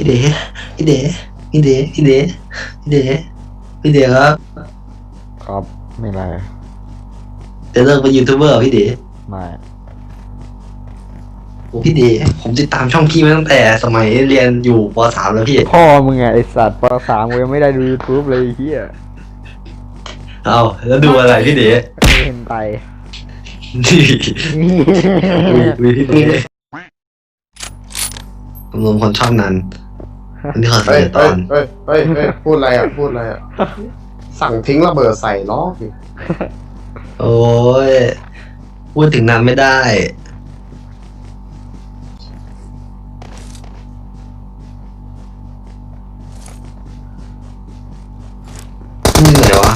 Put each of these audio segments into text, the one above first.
พี่เด๋พี่เด๋พี่เด๋พี่เด๋พี่เด๋พี่เด๋ครับ ครับไม่ไรจะเลิกเป็นยูทูบเบอร์เหรอพี่เด๋ไม่โอ้พี่เด๋ผมติดตามช่องพี่มาตั้งแต่สมัยเรียนอยู่ป .3 แล้วพี่พ่อมึงไงไอสัตว์ปสามกูยังไม่ได้ดูยูทูบเลยไอ้เฮียเอาแล้วดูอะไรพี่เด๋ไม่เห็นไปนี่อุ้ยอุ้ยพี่เด๋รวมคนชอบนั้นอั นนี้ขอเสเฮ้ยอตเฮ้อยนเฮ้ยเฮ้ยเฮ้ยพูดอะไรอะ พูดอะไรอะ สั่งทิ้งระเบิดใส่ล้อสิโอ้ยพูดถึงนั้นไม่ได้ นี่ไหนวะ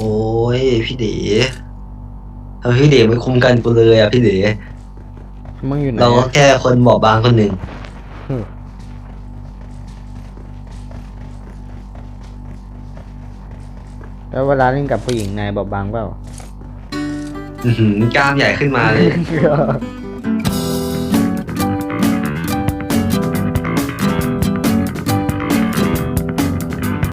โอ้ยพี่เด๋ทำไมพี่เด๋ไม่คุ้มกันกูเลยอะพี่เด๋มึงอยู่ไหนเราก็อะแค่คนบอบบางคนหนึ่งแล้วเวลาเล่นกับผู้หญิงนายบอบบางเปล่าอื้อหือกล้ามใหญ่ขึ้นมาเลย